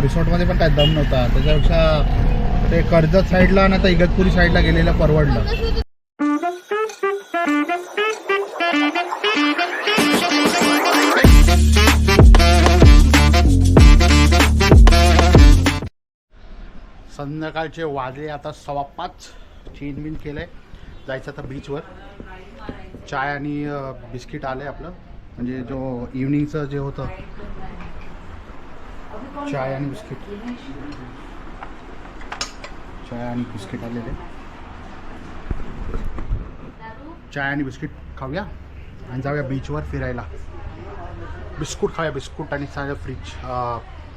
रिसॉर्टमध्ये पण काय दम नव्हता. त्याच्यापेक्षा ते कर्जत साईडला ना तर इगतपुरी साईडला गेलेलं परवडलं. संध्याकाळचे वाजले आता सव्वा पाच. चेंज बिन केलंय. जायचं आता बीचवर चाय आणि बिस्किट बिस्किट आलंय आपलं. म्हणजे जो इव्हनिंगचं जे होतं चाय आणि बिस्किट चाय आणि बिस्किट आलेले चाय आणि बिस्किट खाऊया आणि जाऊया बीचवर फिरायला बिस्कुट खाऊया बिस्कुट आणि सांगा फ्रीज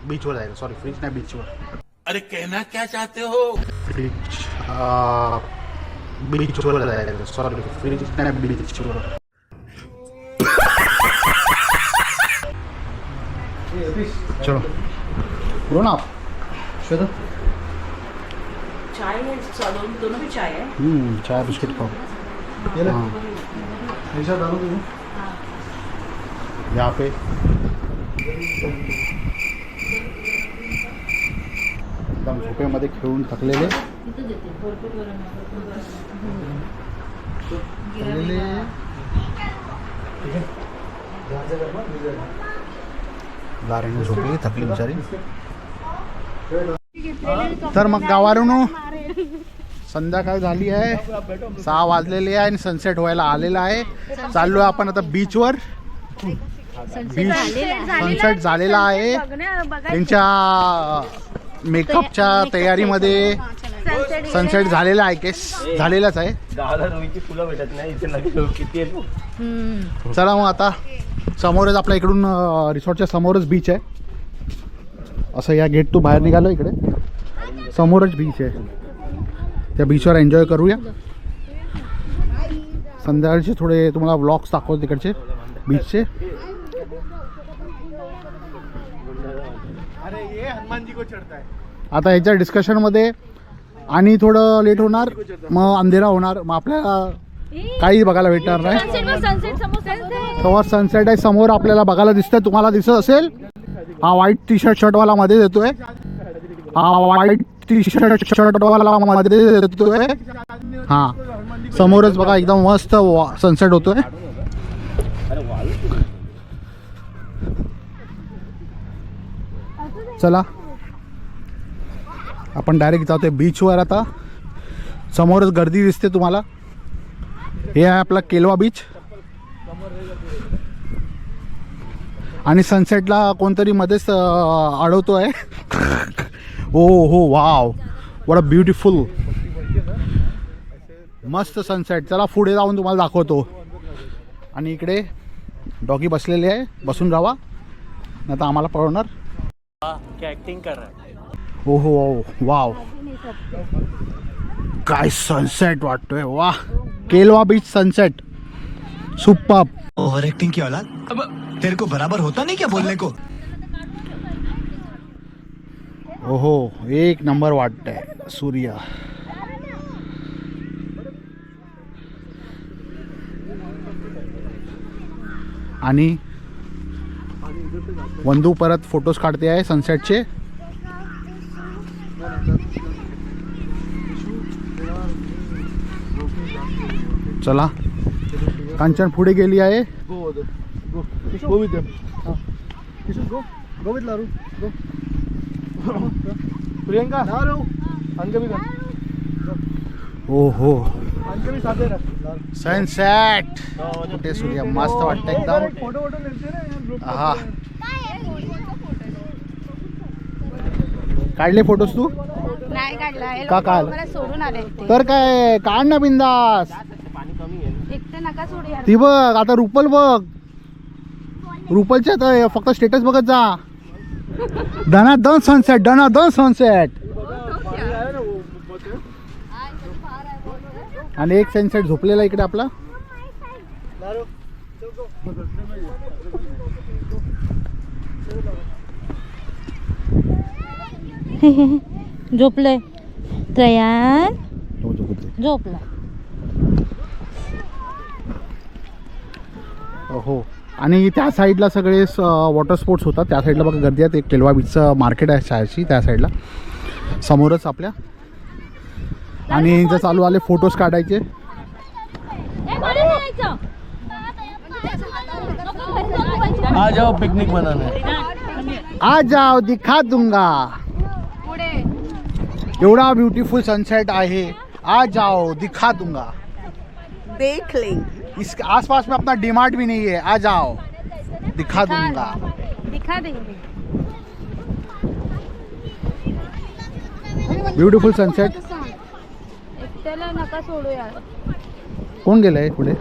बीचवर जायला सॉरी फ्रीज नाही बीचवर अरे कहना क्या चाहते हो? फ्रीज बीचवर जायला सॉरी फ्रीज नाही बीचवर चलो। बोलो ना आप श्वेता। चाय है दोनों दोनों भी चाय है। हम्म, चाय बिस्किट खाओ हाँ। ऐसा डालो तुम्हें यहाँ पे। एकदम झोपेमध्ये खेळून थकलेले थकलेले गाऱ्याने झोपली थकली बिचारी. तर मग गावावरून संध्याकाळ झाली आहे. सहा वाजलेली आहे आणि सनसेट व्हायला आलेला आहे. चाललो आपण आता बीचवर बीच सनसेट झालेला आहे. त्यांच्या मेकअपच्या तयारीमध्ये सनसेट झालेला आहे केस झालेलाच आहे. गावाला रुईची फुलं भेटत नाही इथे नक्की किती आहेत चला मग आता. समोरच आपल्या इकडून रिसॉर्टच्या समोरच बीच आहे. असं या गेट टू बाहेर निघालो इकडे. समोरच बीच आहे. त्या बीचवर एन्जॉय करूया. संध्याकाळचे थोडे तुम्हाला ब्लॉग्स दाखवतो तिकडचे बीचचे अरे ये हनुमान जी को चढ़ता है. आता ह्याच्या डिस्कशनमध्ये आणि थोडं लेट होणार मग अंधेरा होणार. मग आपल्याला काही बघायला भेटणार नाही. सनसेट समोर तेव्हा सनसेट आहे समोर आपल्याला बघायला दिसतंय तुम्हाला दिसत असेल. हा व्हाईट टी शर्ट शर्टवाला मध्ये देतोय हा व्हाईट टी शर्ट शर्टवाला मध्ये देतोय हा समोरच बघा एकदम मस्त सनसेट होतोय. चला. आपण डायरेक्ट जातोय बीचवर आता. समोरच गर्दी दिसते तुम्हाला. हे आहे आपला केलवा बीच आणि सनसेटला कोणतरी मध्येच अडवतो आहे ओ हो वाव. वॉट अ ब्युटिफुल मस्त सनसेट चला पुढे जाऊन तुम्हाला दाखवतो. आणि इकडे डॉगी बसलेले आहे. बसून राहा. नाही तर आम्हाला पळवणार. ऍक्टिंग कर ओ हो. वाव. काय सनसेट वाटतोय वा केलवा बीच सनसेट सुप्पा ओवर एक्टिंग की औलाद? अब तेरे को बराबर होता नहीं क्या बोलने को? ओहो एक नंबर वाटतंय सूर्य। आणि वंदू परत फ़ोटोज़ काढते आहे सनसेटचे चला. कांचन पुढे गेली आहे. हाँ. प्रियंका. ओ हो सनसेट कुठे सूर्य? मस्त वाटतं एकदम. हा काढले फोटोज तू? नाही काढला. का लोकं काढ? मला सोडून आले ते तर काय? काढ ना बिंदास. नका सोडू यार. ती बघ आता रुपल बघ. रुपलच्या आता फक्त स्टेटस बघत जा. दना दन सनसेट दना दन सनसेट आणि एक सनसेट झोपलेला इकडे आपला. झोपलंय. तयार. झोपला. हो. आणि त्या साईडला सगळे वॉटर स्पोर्ट्स होतात. त्या साईडला बघा गर्दी आहे. ते केलवा बीचचं मार्केट आहे शाळेची त्या साईडला. समोरच आपल्या. आणि यांचं चालू आले फोटोज काढायचे. आ जाओ पिकनिक बनाने. आ जाओ दिखा दूंगा. एवढा ब्युटिफुल सनसेट आहे. आ जाओ दिखा दूंगा. देख लेंगे. इस आसपास में अपना डिमांड भी नहीं है। आ जाओ। दिखा दूँगा। दिखा देंगे। ब्युटिफुल सनसेट कौन नका सोडू यार। कोण गेलंय पुढे?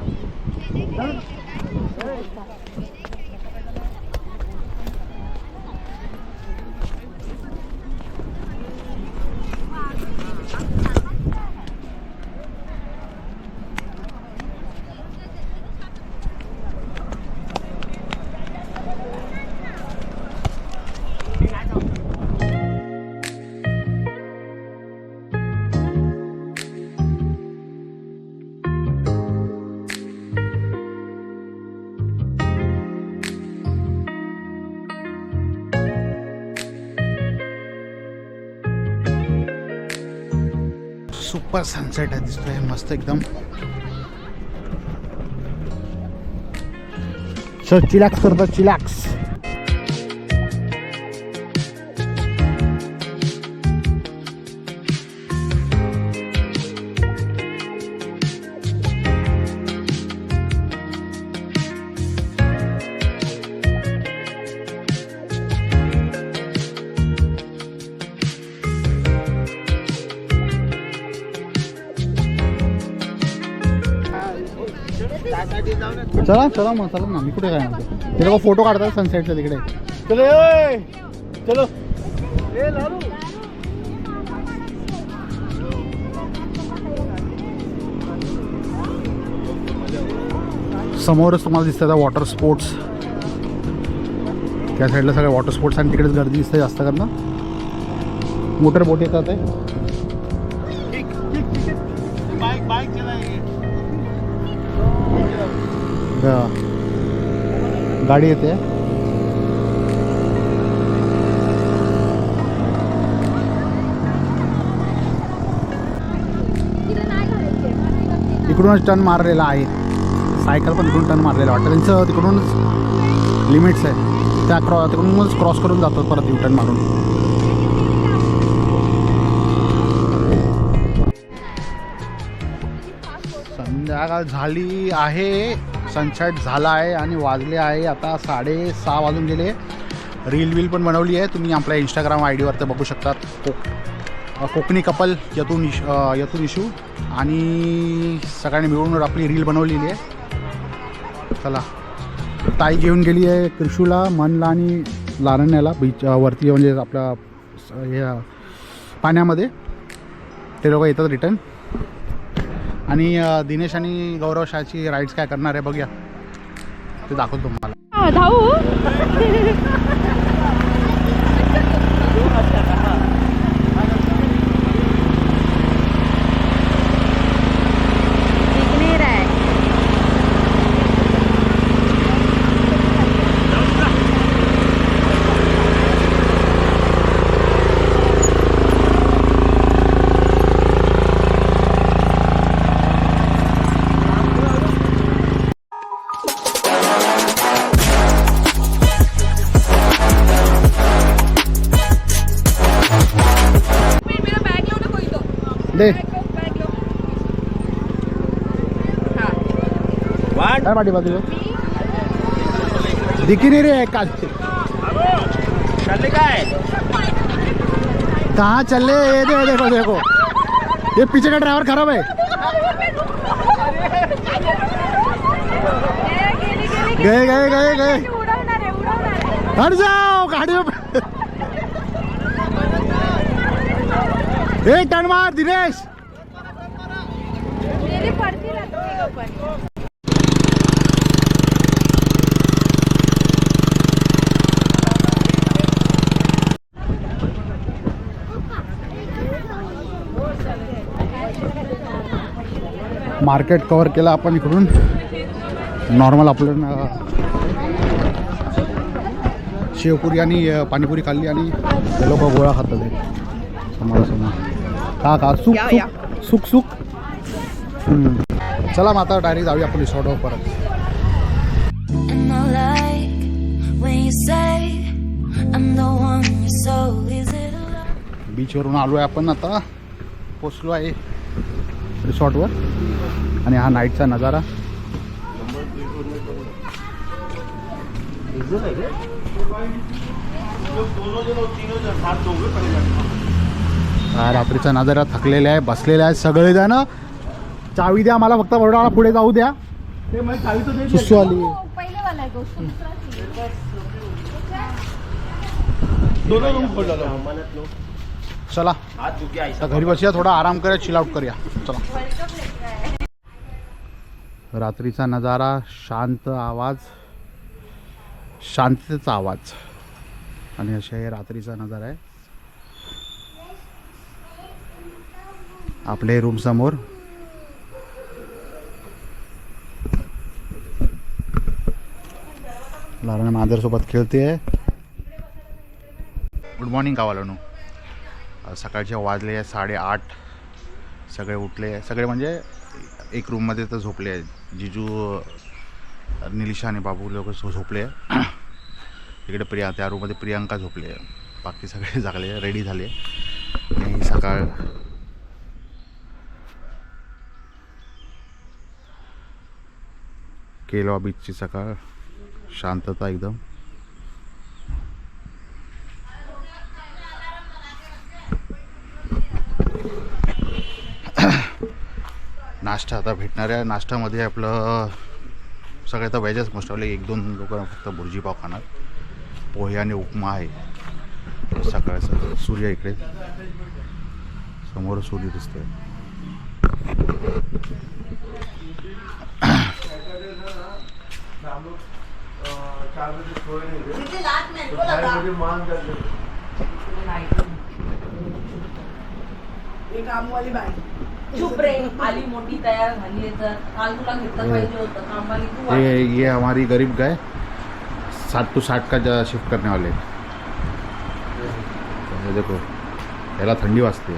सुपर सनसेट आहे दिसतोय. मस्त एकदम. सो चिलॅक्स करतो चिलॅक्स. चला मग चला ना, मी कुठे काय म्हणतो ते लोक फ़ोटो काढतात सनसेटचा तिकडे. चलो ओए चलो. ए, लालू. समोरच तुम्हाला दिसतात वॉटर स्पोर्ट्स त्या साईडला सगळे वॉटर स्पोर्ट्स आणि तिकडेच गर्दी दिसते जास्त करणं मोटर बोट येतात गाडी येते. इकडूनच टर्न मारलेला आहे. सायकल पण तिकडून टर्न मारलेला वाटतं त्यांचं तिकडूनच लिमिट्स आहे त्या क्रॉ तिकडूनच क्रॉस करून जातात परत यू टर्न मारून. संध्याकाळ झाली आहे. सनसेट झाला आहे आणि वाजले आहे. आता साडेसहा वाजून गेले. रील वील पण बनवली आहे. तुम्ही आपल्या इंस्टाग्राम आय डीवरती बघू शकतात. कोक कोकणी कपल यतून इश यतून इशू. आणि सगळ्यांनी मिळून आपली रील बनवलेली आहे. चला. ताई घेऊन गेली आहे त्रिशूला मनला आणि लारण्याला. बीच वरती म्हणजे आपल्या हे पाण्यामध्ये. ते लोक येतात रिटर्न आणि दिनेश आणि गौरव शाची राईड्स काय करणार आहे बघूया. ते दाखवतो तुम्हाला. धावू. दे। काय पाठी बाजू दिखी नाही रे काल चालले काय कहाँ चल? रहे ये दे देखो देखो। ये पीछे का ड्राइवर खराब है। गए गए गए गए। उडवणार आहे उडवणार आहे हट जाओ गाड़ी में ए टर्न मार दिनेश मार्केट कव्हर केलं आपण इकडून. नॉर्मल आपलं शेवपुरी आणि पाणीपुरी खाल्ली आणि लोक गोळा खातात. समोरासमोर. का का सुक या, या. सुक सुक सुक हम्म. चला मग आता डायरेक्ट जाऊया आपण रिसॉर्टवर परत. And I like when you say I'm the one you're so easy to love. बीचवरून आलो आहे आपण आता. पोचलो आहे रिसॉर्टवर. आणि हा नाईटचा नजारा. हा रात्रीचा नजारा थकलेला आहे बसलेले आहेत सगळे जण चावी द्या मला फक्त बरोडा पुढे जाऊ द्या. सुसू आली. आहे लो चला. घरी बसूया थोडा आराम करूया चिल आउट करूया. चला. रात्रीचा नजारा शांत आवाज. शांततेचा आवाज. आणि अशा हे रात्रीचा नजारा आहे. आपले रूम समोर. लारण मांजरसोबत खेळते गुड मॉर्निंग गावाला सकाळचे वाजले साडेआठ. सगळे उठले. सगळे म्हणजे एक रूममध्ये तर झोपले आहे जिजू निलिशा आणि बाबू लोक झोपले आहे इकडे प्रिया त्या रूममध्ये प्रियांका झोपले आहे. बाकी सगळे जागले रेडी झाले. आणि सकाळ केलवा बीचची सकाळ. शांतता एकदम. नाश्ता आता भेटणार आहे. नाश्त्यामध्ये आपलं सगळं आता व्हेजच मोस्ट ऑफली एक दोन लोक फक्त भुर्जी पाव खाणार. पोहे आणि उपमा आहे. सकाळचं सूर्य इकडे. समोर सूर्य दिसतोय. एक कामवाली बाई. चुप रे. आली मोठी तयार झाली आहे तर काल तुला घेतलं पाहिजे होतं. कामवाली तू ये ये हमारी गरीब गाय सात टू साठ का जा- शिफ्ट करने वाले. ये देखो याला थंडी वाजते.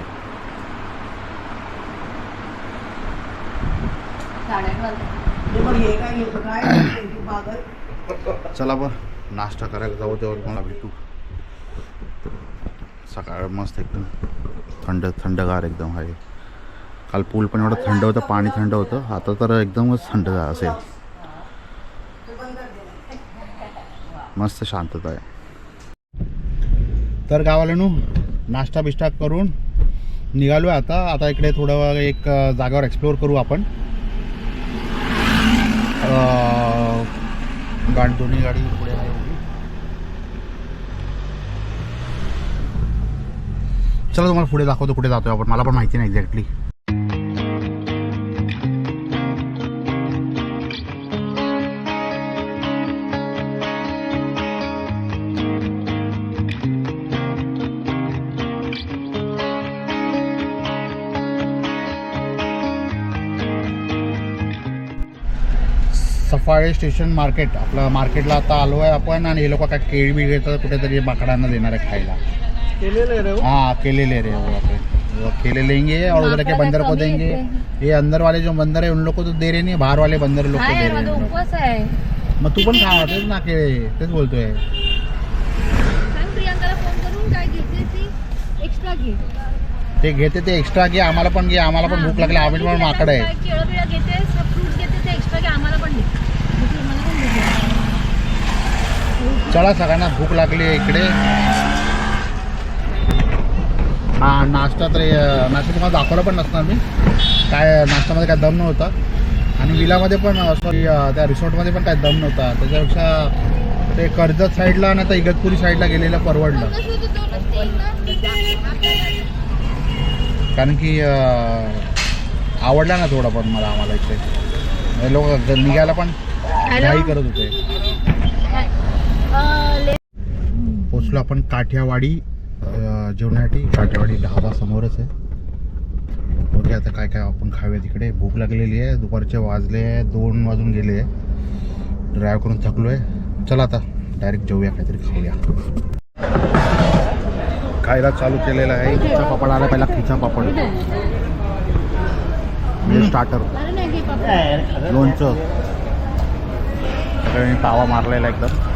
पण चला बरं नाश्ता करायला जाऊ तेव्हा मला भेटू. सकाळ मस्त एकदम. थंड थंडगार एकदम आहे. काल पूल पण एवढं थंड होतं पाणी थंड होतं. आता तर एकदमच थंड असेल. मस्त शांतता आहे. तर गावाला नाश्ता बिष्टा करून निघालो आहे आता. आता इकडे थोडं एक जागावर एक्सप्लोअर करू आपण. गाडी दोन्ही गाडी पुढे आहे चला तुम्हाला पुढे दाखवतो कुठे जातोय आपण. मला पण माहिती नाही एक्झॅक्टली सफाळे स्टेशन मार्केट आपलं मार्केटला आता आलो आहे आपण आणि हे लोक काय केळी बी घेतात कुठेतरी माकडांना देणार आहे खायला. केले ले रहे हो. हाँ अकेले ले रहे हैं वो पे वो अकेले लेंगे और उधर के बंदर को देंगे. ये अंदर वाले जो बंदर है उन लोग को तो दे रहे नहीं बाहर वाले बंदर लोग को दे रहे हैं उपवास आहे. मग तू पण खा तेच ना केळे तेच बोलतोय. सांग प्रियांकाला फोन करून काय घेते ती? एक्स्ट्रा घे. ते घेते ते एक्स्ट्रा घे आम्हाला पण घे आम्हाला पण भूक लागली आम्ही पण माकड आहे. केळं बिळं घेते फ्रूट घेते ते एक्स्ट्रा घे आम्हाला पण दे भूक- मला पण भूक लागली. चला सगळ्यांना भूक लागली आहे इकडे. हा नाश्ता तर नाश्ता तुम्हाला दाखवला पण नसणार मी. काय नाश्त्यामध्ये काय दम नव्हता. आणि विलामध्ये पण सॉरी त्या रिसॉर्टमध्ये पण काय दम नव्हता. त्याच्यापेक्षा ते कर्जत साईडला नाही तर इगतपुरी साईडला गेलेलं परवडलं? कारण की आवडला ना थोडा पण मला आम्हाला इथे. लोक निघायला पण घाई करत होते. पोचलो आपण काठियावाडी जेवण्यासाठी जेवणासाठी. काठियावाडी ढाबा समोरच आहे. बघूया आता काय काय आपण खावे तिकडे. भूक लागलेली आहे दुपारचे वाजले आहे दोन वाजून गेले आहे. ड्रायव्ह करून थकलो आहे चला आता डायरेक्ट जेवूया काहीतरी खाऊया. खायला चालू केलेला आहे. खिचा पापड आला पहिला खिचा पापड. म्हणजे स्टार्टर लोणचं. सगळ्यांनी पावा मारलेला एकदम.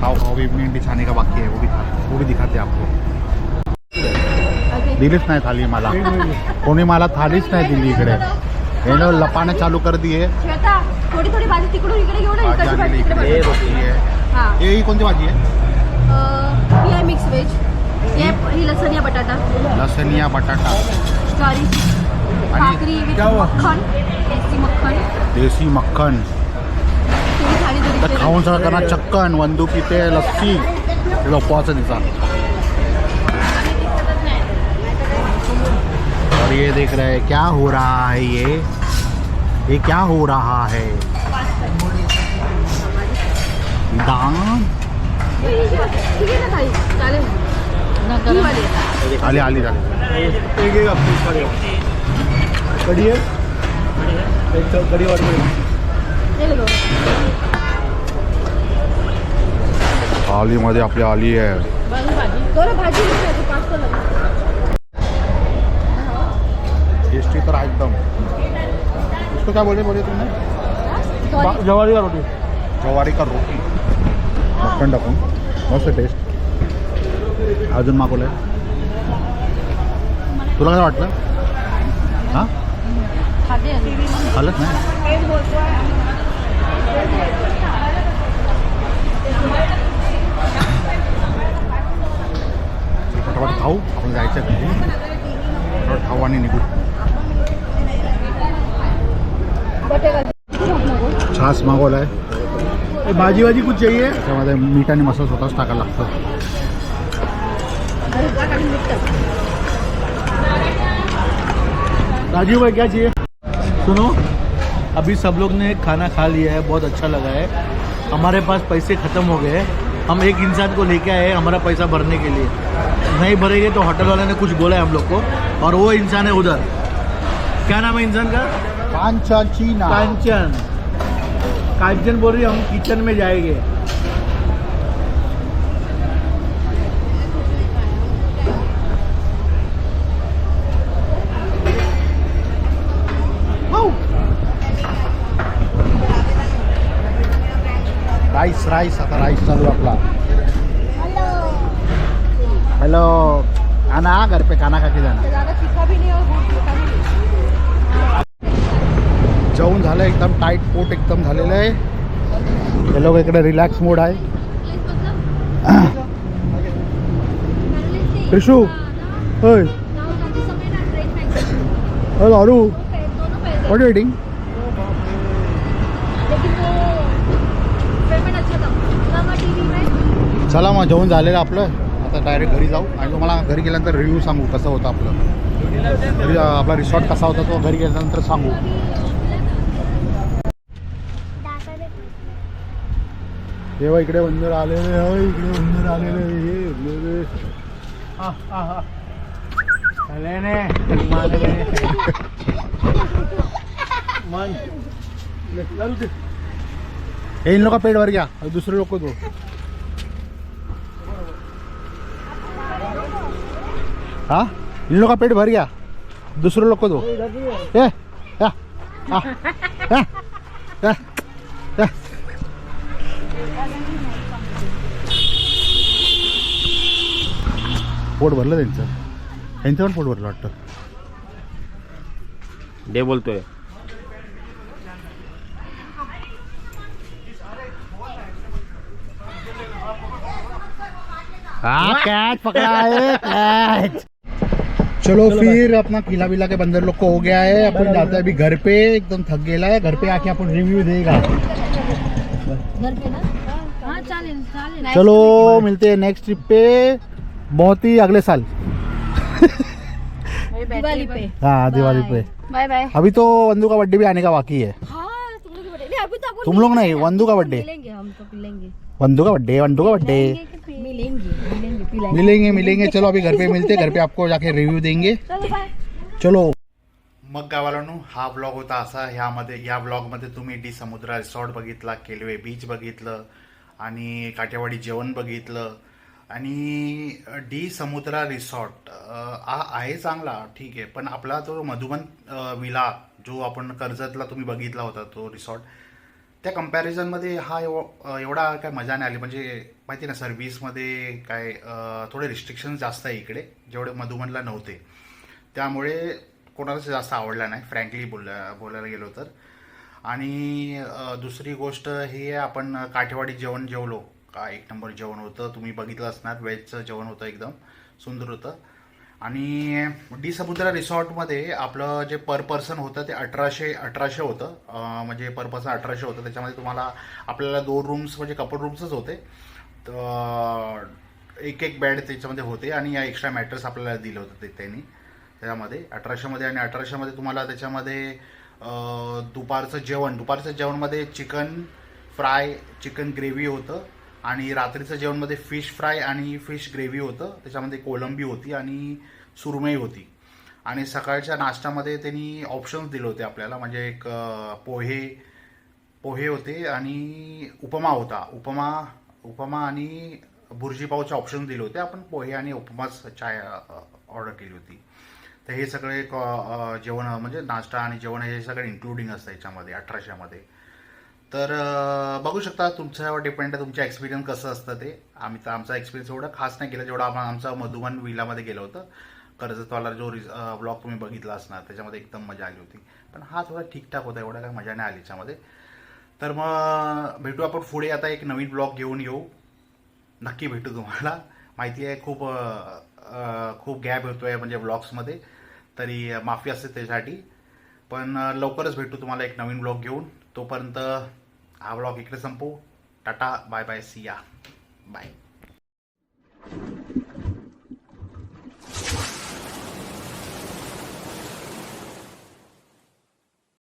खाओ खाओ भी खाने का बाकी है वो भी वो भी दिखाते हैं आपको दिलीच नाही थाली मला कोणी मला थालीच नाही दिली इकडे यानं लपाने चालू कर दिए थोडी थोडी भाजी तिकडून इकडे घेऊन हा हे ही कोणती भाजी आहे ही मिक्स व्हेज ही आहे- ही लसणिया बटाटा लसणिया बटाटा ज्वारी आणि भाकरी with मक्खन देसी मक्खन देसी मक्खन तर खाऊन सगळं चक्कन वंदू पिते लस्सी हे उपवास और ये देख रहे हैं क्या हो रहा है ये ये क्या हो रहा है दान ठीक आहे ना ताई चालेल ही वाली आहे. आली आली झाली एक एक आपको इसका दे कड़ी है? एक तो कड़ी वाली हे बघ. थालीमध्ये आपली आली आहे बरं भाजी घेऊन ये, तू पाच तर लग. टेस्टी तर आहे एकदम। इसको क्या बोले बोले तुमने? Sorry. जवारी का रोटी। जवारी का रोटी। मक्खन टाकून मस्त टेस्ट। अजून मागवलं आहे तुला काय वाटलं? हां. चालत नाही. फटाफट खाऊ. आपण जायचं घरी. फटाफट खाऊ आणि निघू. छास मागवला आहे भाजी वाजी कुछ चाहिए त्याच्यामध्ये मीठ आणि मसाला स्वतःच टाकायला लागतं. राजीव भाई क्या चाहिए? सुनो अभी सब लोग ने खाना खा लिया है बहुत अच्छा लगा है। हमारे पास पैसे ख़त्म हो गए हम एक इंसान को लेके आए हमारा पैसा भरने के लिए। नहीं भरेंगे तो होटल वाले ने कुछ बोला है हम लोग को और वो इंसान है उधर। क्या नाम है इंसान का? कांचीना कांचन। कांचन बोल रही हम किचन में जाएँगे। राईस राईस आता राईस चालू आपला. हॅलो. आना घर पे खाना खा के जाना. ज्यादा तीखा भी नहीं और बहुत मीठा भी नहीं जेवण झालं एकदम टाईट पोट एकदम झालेलं आहे. हे लोक इकडे रिलॅक्स मोड आहे. कृषू होय. अरे लाडू व्हॉट वेटिंग लेकिन वो पेमेंट अच्छा था ड्रामा टीवी में चला मग जेवण झालेलं आपलं. आता डायरेक्ट घरी जाऊ. आणि तुम्हाला घरी गेल्यानंतर रिव्ह्यू सांगू कसं होतं आपलं. आपला रिसॉर्ट कसा होता तो घरी गेल्यानंतर सांगू. तेव्हा इकडे बंदर आलेले इकडे बंदर आलेले आहे. हे बंदर. मन. हे इन लोग का पेट भर गया और दूसरे लोग को हाँ? इन लोग का पेट भर गया? दूसरे लोग को दो. ए आ. पोट भरलं त्यांचं. त्यांचं पण पोट भरलं वाटतं. डे बोलतोय. हाँ कैच पकड़ा कैच. चलो फिर अपना किला विला के बंदर लोग को हो गया है अपन जाते हैं अभी घर पे एकदम थक गेला है घर पे आके अपन रिव्यू देगा। हाँ चलो मिलते हैं नेक्स्ट ट्रिप पे बहुत ही अगले साल। दिवाली पे। हाँ दिवाली पे। बाय बाय अभी तो वंदू का बर्थडे भी आने का बाकी है। हाँ तुम लोग नहीं तो अपन तुम लोग नहीं वंदू का बर्थडे वंदू का बर्थडे वंदू का बर्थडे मिलेंगे मिलेंगे मिलेंगे मिलेंगे। चलो अभी घर पे मिलते घर पे आपको जाके रिव्यू देंगे। चलो मग गावालानो हा ब्लॉग होता असा ह्यामध्ये या ब्लॉगमध्ये तुम्ही डी समुद्र रिसॉर्ट बघितला केलवे बीच बघितलं आणि काठेवाडी जेवण बघितलं आणि डी समुद्रा रिसॉर्ट हा आहे चांगला ठीक आहे. पण आपला तो मधुबन विला जो आपण कर्जतला तुम्ही बघितला होता तो रिसॉर्ट त्या कम्पॅरिझनमध्ये हा एव एवढा काय मजा नाही आली. म्हणजे माहिती ना सर्व्हिसमध्ये काय थोडे रिस्ट्रिक्शन जास्त आहे इकडे जेवढे मधुबनला नव्हते. त्यामुळे कोणालाच जास्त आवडला नाही फ्रँकली बोलल्या बोलायला गेलो तर. आणि दुसरी गोष्ट ही आपण काठेवाडी जेवण जेवलो. का एक नंबर जेवण होतं तुम्ही बघितलं असणार व्हेजचं जेवण होतं एकदम सुंदर होतं. आणि डी समुद्रा रिसॉर्टमध्ये आपलं जे पर पर्सन होतं ते अठराशे अठराशे होतं. म्हणजे पर पर्सन अठराशे होतं. त्याच्यामध्ये तुम्हाला आपल्याला दोन रूम्स म्हणजे कपल रूम्सच होते. तर एक एक बेड त्याच्यामध्ये होते आणि या एक्स्ट्रा मॅट्रेस आपल्याला दिलं होतं ते त्यांनी. त्याच्यामध्ये अठराशेमध्ये आणि अठराशेमध्ये तुम्हाला त्याच्यामध्ये दुपारचं जेवण. दुपारचं जेवणमध्ये चिकन फ्राय चिकन ग्रेव्ही होतं. आणि रात्रीचं जेवणमध्ये फिश फ्राय आणि फिश ग्रेव्ही होतं. त्याच्यामध्ये कोलंबी होती आणि सुरमई होती. आणि सकाळच्या नाश्त्यामध्ये त्यांनी ऑप्शन्स दिले होते आपल्याला. म्हणजे एक पोहे पोहे होते आणि उपमा होता. उपमा उपमा आणि बुर्जी पावचे ऑप्शन दिले होते. आपण पोहे आणि उपमाच चाय ऑर्डर केली होती. तर हे सगळे जेवण म्हणजे नाश्ता आणि जेवण हे सगळं इन्क्लुडिंग असतं याच्यामध्ये अठराशेमध्ये. तर बघू शकता तुमच्यावर डिपेंड आहे तुमच्या एक्सपिरियन्स कसं असतं ते. आम्ही तर आमचा एक्सपिरियन्स एवढा खास नाही केला जेवढा आम्हा आमचा मधुबन विलामध्ये गेलं होतं. कर्जतवाला जो रिज ब्लॉग तुम्ही बघितला असणार त्याच्यामध्ये एकदम मजा आली होती. पण हा थोडा ठीकठाक होता एवढा काय मजा नाही आली याच्यामध्ये. तर मग भेटू आपण पुढे. आता एक नवीन ब्लॉग घेऊन येऊ. नक्की भेटू तुम्हाला. माहिती आहे खूप खूप गॅप होतोय म्हणजे ब्लॉग्समध्ये तरी माफी असते त्यासाठी पण लवकरच भेटू तुम्हाला एक नवीन ब्लॉग घेऊन. तोपर्यंत हा ब्लॉग इकडे संपू। Tata bye bye Siya. Bye.